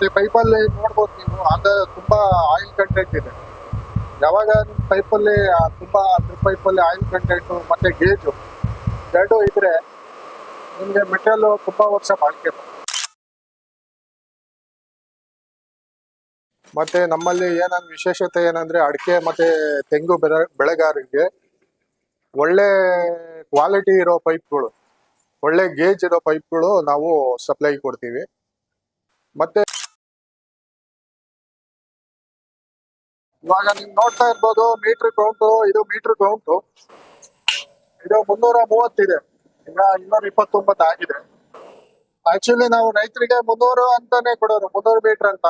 ಮತ್ತೆ ಪೈಪಲ್ಲಿ ನೋಡ್ಬೋದು ನೀವು. ಅದ ತುಂಬಾ ಆಯಿಲ್ ಕಂಟೆಂಟ್ ಇದೆ. ಯಾವಾಗ ನಿಮ್ಮ ಪೈಪಲ್ಲಿ ತುಂಬಾ ಪೈಪಲ್ಲಿ ಆಯಿಲ್ ಕಂಟೆಂಟ್ ಮತ್ತೆ ಗೇಜು ಎರಡು ಇದ್ರೆ ನಿಮಗೆ ಮೆಟಲ್ ತುಂಬಾ ವರ್ಷ ಬಾಳಿಕೆ ಮತ್ತೆ ನಮ್ಮಲ್ಲಿ ಏನಂದ್ ವಿಶೇಷತೆ ಏನಂದ್ರೆ ಅಡಿಕೆ ಮತ್ತೆ ತೆಂಗು ಬೆಳೆ, ಬೆಳೆಗಾರರಿಗೆ ಒಳ್ಳೆ ಕ್ವಾಲಿಟಿ ಇರೋ ಪೈಪ್ಗಳು ಒಳ್ಳೆ ಗೇಜ್ ಇರೋ ಪೈಪ್ಗಳು ನಾವು ಸಪ್ಲೈ ಕೊಡ್ತೀವಿ. ಮತ್ತೆ ಇವಾಗ ನೀವು ನೋಡ್ತಾ ಇರ್ಬೋದು ಮೀಟರ್ ಕೌಂಟು ಇದು ಮೀಟರ್ ಕೌಂಟು ಇದು ಮುನ್ನೂರ ಮೂವತ್ತಿದೆ. ಇನ್ನ ಇನ್ನೂರ ಇಪ್ಪತ್ತೊಂಬತ್ತು ಆಗಿದೆ. ಆಕ್ಚುಲಿ ನಾವು ರೈತರಿಗೆ ಮುನ್ನೂರು ಅಂತಾನೆ ಕೊಡೋರು, ಮುನ್ನೂರು ಮೀಟರ್ ಅಂತ.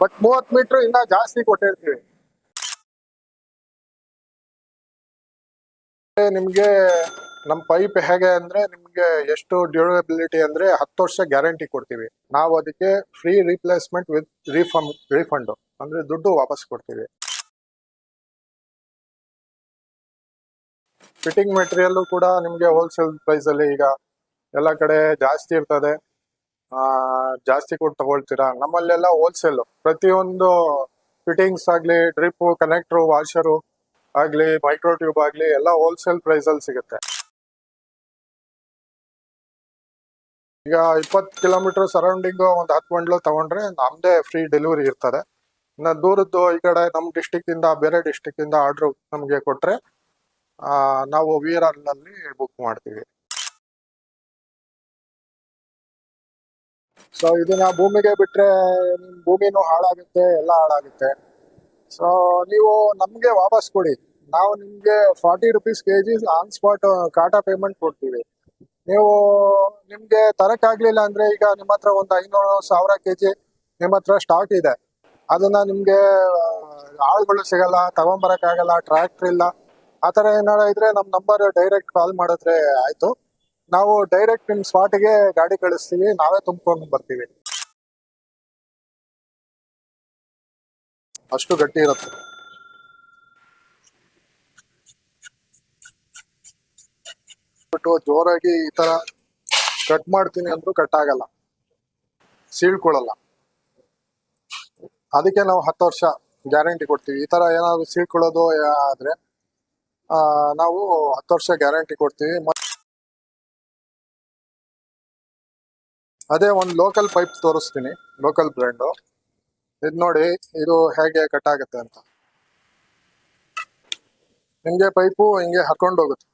ಬಟ್ ಮೂವತ್ ಮೀಟರ್ ಇನ್ನ ಜಾಸ್ತಿ ಕೊಟ್ಟಿರ್ತೀವಿ. ನಿಮ್ಗೆ ನಮ್ ಪೈಪ್ ಹೇಗೆ ಅಂದ್ರೆ ನಿಮ್ಗೆ ಎಷ್ಟು ಡ್ಯೂರಬಿಲಿಟಿ ಅಂದ್ರೆ ಹತ್ತು ವರ್ಷ ಗ್ಯಾರಂಟಿ ಕೊಡ್ತೀವಿ. ನಾವು ಅದಕ್ಕೆ free replacement with refund refund ಅಂದ್ರೆ ದುಡ್ಡು ವಾಪಸ್ ಕೊಡ್ತೀವಿ. ಫಿಟ್ಟಿಂಗ್ ಮೆಟೀರಿಯಲ್ ಕೂಡ ನಿಮ್ಗೆ ಹೋಲ್ಸೇಲ್ ಪ್ರೈಸ್ ಅಲ್ಲಿ ಈಗ ಎಲ್ಲ ಕಡೆ ಜಾಸ್ತಿ ಇರ್ತದೆ. ಆ, ಜಾಸ್ತಿ ಕೊಟ್ಟು ತಗೊಳ್ತೀರಾ? ನಮ್ಮಲ್ಲೆಲ್ಲ ಹೋಲ್ಸೇಲ್ ಪ್ರತಿಯೊಂದು ಫಿಟ್ಟಿಂಗ್ಸ್ ಆಗ್ಲಿ ಡ್ರಿಪ್ ಕನೆಕ್ಟರ್ ವಾಷರು ಆಗ್ಲಿ ಮೈಕ್ರೋ ಟ್ಯೂಬ್ ಆಗ್ಲಿ ಎಲ್ಲ ಹೋಲ್ಸೇಲ್ ಪ್ರೈಸ್ ಅಲ್ಲಿ ಸಿಗುತ್ತೆ. ಈಗ ಇಪ್ಪತ್ತು ಕಿಲೋಮೀಟರ್ ಸರೌಂಡಿಂಗ್ ಒಂದು ಹತ್ತು ಬಂಡ್ಲು ತಗೊಂಡ್ರೆ ನಮ್ದೇ ಫ್ರೀ ಡೆಲಿವರಿ ಇರ್ತದೆ. ಇನ್ನು ದೂರದ್ದು ಈ ಕಡೆ ನಮ್ಮ ಡಿಸ್ಟಿಕ್ ಇಂದ ಬೇರೆ ಡಿಸ್ಟಿಕ್ ಇಂದ ಆರ್ಡರ್ ನಮಗೆ ಕೊಟ್ರೆ ನಾವು ವಿ ಆರ್ ಬುಕ್ ಮಾಡ್ತೀವಿ. ಸೊ ಇದನ್ನ ಭೂಮಿಗೆ ಬಿಟ್ರೆ ನಿಮ್ ಭೂಮಿನೂ ಹಾಳಾಗುತ್ತೆ, ಎಲ್ಲ ಹಾಳಾಗುತ್ತೆ. ಸೊ ನೀವು ನಮ್ಗೆ ವಾಪಸ್ ಕೊಡಿ. ನಾವು ನಿಮ್ಗೆ forty rupees K G on spot Kata payment ಕೊಡ್ತೀವಿ. ನೀವು ನಿಮ್ಗೆ ತರಕ್ಕಾಗ್ಲಿಲ್ಲ ಅಂದ್ರೆ ಈಗ ನಿಮ್ಮ ಹತ್ರ ಒಂದು ಐನೂರು ಸಾವಿರ ಕೆಜಿ ನಿಮ್ಮ ಹತ್ರ ಸ್ಟಾಕ್ ಇದೆ. ಅದನ್ನ ನಿಮ್ಗೆ ಆಳುಗಳು ಸಿಗಲ್ಲ ತಗೊಂಬರಕ್ಕಾಗಲ್ಲ ಟ್ರ್ಯಾಕ್ಟರ್ ಇಲ್ಲ. ಆ ಏನಾರ ಇದ್ರೆ ನಮ್ಮ ನಂಬರ್ ಡೈರೆಕ್ಟ್ ಕಾಲ್ ಮಾಡಿದ್ರೆ ಆಯ್ತು. ನಾವು ಡೈರೆಕ್ಟ್ ನಿಮ್ ಸ್ಪಾಟ್ಗೆ ಗಾಡಿ ಕಳಿಸ್ತೀವಿ, ನಾವೇ ತುಂಬ್ಕೊಂಡು ಬರ್ತೀವಿ. ಅಷ್ಟು ಗಟ್ಟಿ ಇರುತ್ತೆ. ಬಿಟ್ಟು ಜೋರಾಗಿ ಈ ತರ ಕಟ್ ಮಾಡ್ತೀನಿ ಅಂದ್ರು ಕಟ್ ಆಗಲ್ಲ. ಸೀಳ್ಕೊಳ್ಳಲ್ಲ. ಅದಕ್ಕೆ ನಾವು ಹತ್ತು ವರ್ಷ ಗ್ಯಾರಂಟಿ ಕೊಡ್ತೀವಿ. ಈ ತರ ಏನಾದ್ರು ಸೀಳ್ಕೊಳ್ಳೋದು ಆದ್ರೆ ಆ, ನಾವು ಹತ್ತು ವರ್ಷ ಗ್ಯಾರಂಟಿ ಕೊಡ್ತೀವಿ. ಅದೇ ಒಂದು ಲೋಕಲ್ ಪೈಪ್ ತೋರಿಸ್ತೀನಿ ಲೋಕಲ್ ಬ್ರ್ಯಾಂಡು ಇದು ನೋಡಿ ಇದು ಹೇಗೆ ಕಟ್ ಆಗುತ್ತೆ ಅಂತ. ಹಿಂಗೆ ಪೈಪು ಹಿಂಗೆ ಹರ್ಕೊಂಡು ಹೋಗುತ್ತೆ.